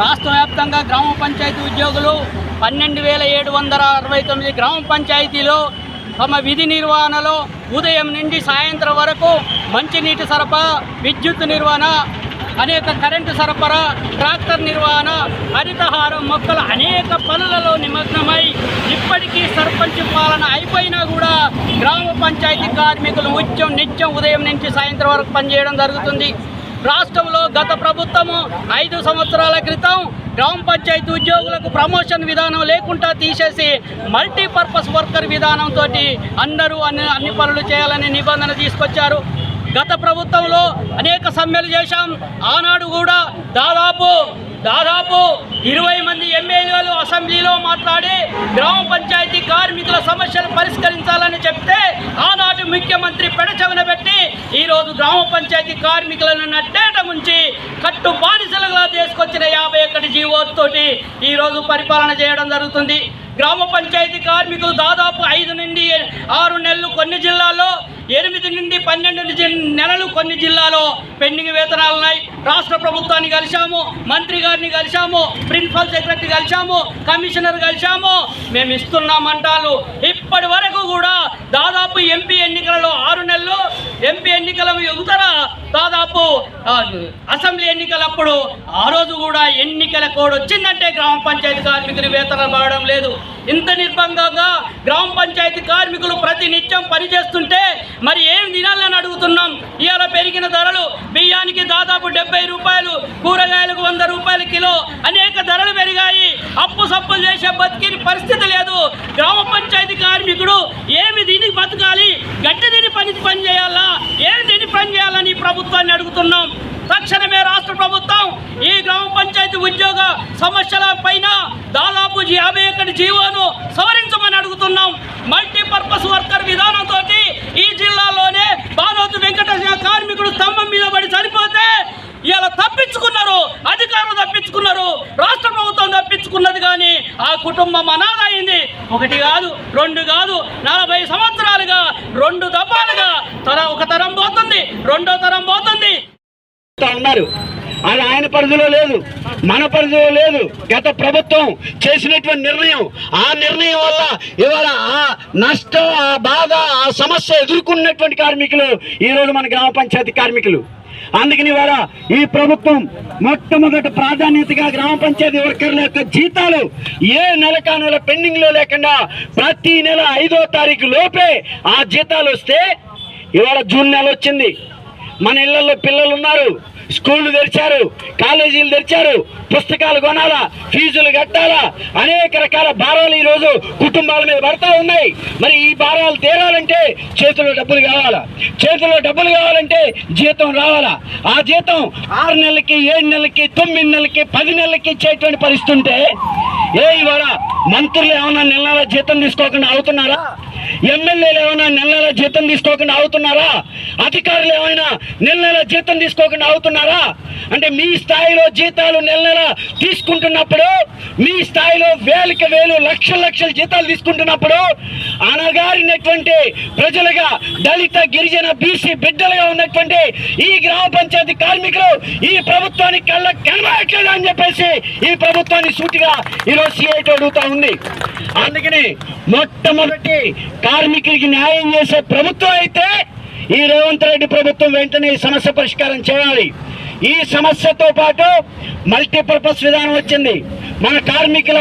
రాష్ట్ర వ్యాప్తంగా గ్రామ పంచాయతీ ఉద్యోగులు పన్నెండు వేల ఏడు వందల అరవై తొమ్మిది గ్రామ పంచాయతీలో తమ విధి నిర్వహణలో ఉదయం నుండి సాయంత్రం వరకు మంచినీటి సరఫరా విద్యుత్ నిర్వహణ అనేక కరెంటు సరఫరా ట్రాక్టర్ నిర్వహణ హరితహారం మొక్కలు అనేక పనులలో నిమగ్నమై ఇప్పటికీ సర్పంచ్ పాలన అయిపోయినా కూడా గ్రామ పంచాయతీ కార్మికులు నిత్యం నిత్యం ఉదయం నుంచి సాయంత్రం వరకు పనిచేయడం జరుగుతుంది. రాష్ట్రంలో గత ప్రభుత్వము ఐదు సంవత్సరాల క్రితం గ్రామ పంచాయతీ ఉద్యోగులకు ప్రమోషన్ విధానం లేకుండా తీసేసి మల్టీపర్పస్ వర్కర్ విధానంతో అందరూ అన్ని అన్ని పనులు చేయాలని నిబంధన తీసుకొచ్చారు. గత ప్రభుత్వంలో అనేక సమ్మెలు చేశాం. ఆనాడు కూడా దాదాపు దాదాపు ఇరవై మంది ఎమ్మెల్యేలు అసెంబ్లీలో మాట్లాడి గ్రామ పంచాయతీ కార్మికుల సమస్యలు పరిష్కరించాలని చెప్తే ఆనాడు ముఖ్యమంత్రి పెడచెవిన పెట్టి ఈరోజు గ్రామ పంచాయతీ కార్మికులను నట్టేట ముంచి కట్టు బానిసలుగా తీసుకొచ్చిన యాభై ఒకటి జీవోతోటి ఈరోజు పరిపాలన చేయడం జరుగుతుంది. గ్రామ పంచాయతీ కార్మికులు దాదాపు ఐదు నుండి ఆరు నెలలు కొన్ని జిల్లాల్లో ఎనిమిది నుండి పన్నెండు నెలలు కొన్ని జిల్లాలో పెండింగ్ వేతనాలు ఉన్నాయి. రాష్ట్ర ప్రభుత్వాన్ని కలిశాము మంత్రి గారిని కలిశాము ప్రిన్సిపల్ సెక్రటరీ కలిశాము కమిషనర్ కలిశాము. మేము ఇస్తున్నామంటారు ఇప్పటి వరకు కూడా దాదాపు ఎంపీ ఎన్నికలలో ఎంపీ ఎన్నికల యువతర దాదాపు అసెంబ్లీ ఎన్నికలప్పుడు ఆ రోజు కూడా ఎన్నికల కోడ్ వచ్చిందంటే గ్రామ పంచాయతీ కార్మికులు వేతనం రావడం లేదు. ఇంత నిర్బంధంగా గ్రామ పంచాయతీ కార్మికులు ప్రతి నిత్యం పనిచేస్తుంటే మరి ఏం తినాలని అడుగుతున్నాం? ఇవాళ పెరిగిన ధరలు బియ్యానికి దాదాపు డెబ్బై రూపాయలు కూరగాయలకు వంద రూపాయల కిలో అనేక ధరలు పెరిగాయి. అప్పు సప్పులు చేసే బతికిన పరిస్థితి లేదు. గ్రామ పంచాయతీ కార్మికుడు ఏమి తిని బతకాలి గట్టి తిని పని పని చేయాలా ఏమి తిని పని చేయాలని ఈ కోరుతున్నాం. తక్షణమే రాష్ట్ర ప్రభుత్వం ఈ గ్రామ పంచాయతీ ఉద్యోగ సమస్యల పైన దాదాపు యాభై ఒకటి జీవోను సవరించమని అడుగుతున్నాం. మల్టీపర్పస్ వర్కర్ విధానంతో ఈ జిల్లాలోనే బానోతు వెంకటేశ్వర కార్మికుడు స్తంభం మీద పడి చనిపోతే ఇలా తప్పించుకున్నారు అధికారులు తప్పించుకున్నారు రాష్ట్ర ప్రభుత్వం తప్పించుకున్నది కానీ ఆ కుటుంబం అనాథ ఒకటి కాదు రెండు కాదు నలభై సంవత్సరాలుగా రెండు దఫాలుగా తర ఒక తరం పోతుంది రెండో తరం పోతుంది. ఉన్నారు అది ఆయన పరిధిలో లేదు మన పరిధిలో లేదు. గత ప్రభుత్వం చేసినటువంటి నిర్ణయం ఆ నిర్ణయం వల్ల ఇవాళ ఆ నష్టం ఆ బాధ ఆ సమస్య ఎదుర్కొన్నటువంటి కార్మికులు ఈరోజు మన గ్రామ పంచాయతీ కార్మికులు. అందుకని ఇవాళ ఈ ప్రభుత్వం మొట్టమొదటి ప్రాధాన్యతగా గ్రామ పంచాయతీ వర్కర్ల యొక్క జీతాలు ఏ నెలకా నెల పెండింగ్లో లేకుండా ప్రతి నెల ఐదో తారీఖు లోపే ఆ జీతాలు వస్తే ఇవాళ జూన్ నెల వచ్చింది. మన ఇళ్ళలో పిల్లలు ఉన్నారు. స్కూళ్ళు తెరిచారు కాలేజీలు తెరిచారు పుస్తకాలు కొనాలా ఫీజులు కట్టాలా? అనేక రకాల భారాలు ఈరోజు కుటుంబాల మీద పడతా ఉన్నాయి. మరి ఈ భారాలు తీరాలంటే చేతిలో డబ్బులు కావాలా? చేతిలో డబ్బులు కావాలంటే జీతం రావాలా? ఆ జీతం ఆరు నెలలకి ఏడు నెలలకి తొమ్మిది నెలలకి పది నెలలకి ఇచ్చేటువంటి పరిస్థితి ఉంటే ఏ ఇవాళ మంత్రులు ఏమన్నా నెల నెల జీతం తీసుకోకుండా అవుతున్నారా? ఎమ్మెల్యేలు ఏమైనా నెల నెల జీతం తీసుకోకుండా అవుతున్నారా అధికారులు ఏమైనా నెల నెల జీతం తీసుకోకుండా అవుతున్నారా అంటే మీ స్థాయిలో జీతాలు నెల నెల తీసుకుంటున్నప్పుడు మీ స్థాయిలో వేలకి వేలు లక్షల లక్షల జీతాలు తీసుకుంటున్నప్పుడు అనగారినటువంటి ప్రజలుగా దళిత గిరిజన బీసీ బిడ్డలుగా ఉన్నటువంటి ఈ గ్రామ పంచాయతీ కార్మికులు ఈ ప్రభుత్వానికి కళ్ళ కనబడట్లేదు అని చెప్పేసి ఈ ప్రభుత్వాన్ని సూటిగా ఈరోజు సిఐటి అడుగుతా ఉంది. అందుకని మొట్టమొదటి కార్మికులకి న్యాయం చేసే ప్రభుత్వం అయితే ఈ రేవంత్ రెడ్డి ప్రభుత్వం వెంటనే ఈ సమస్య పరిష్కారం చేయాలి. ఈ సమస్యతో పాటు మల్టీపర్పస్ విధానం వచ్చింది. మన కార్మికుల